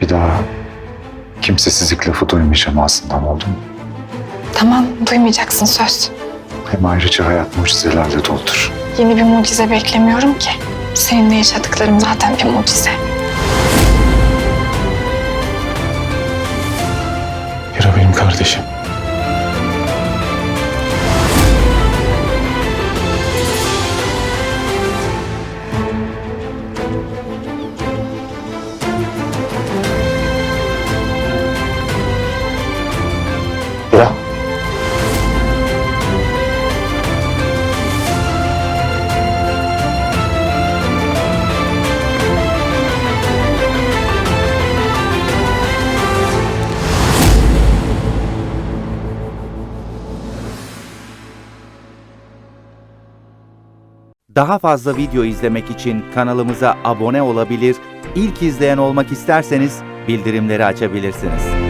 Bir daha kimsesizlik lafı duymayacağım aslında oldu mu? Tamam, duymayacaksın söz. Hem ayrıca hayat mucizelerle doludur. Yeni bir mucize beklemiyorum ki. Seninle yaşadıklarım zaten bir mucize. Hira benim kardeşim. Hira. Daha fazla video izlemek için kanalımıza abone olabilir, ilk izleyen olmak isterseniz bildirimleri açabilirsiniz.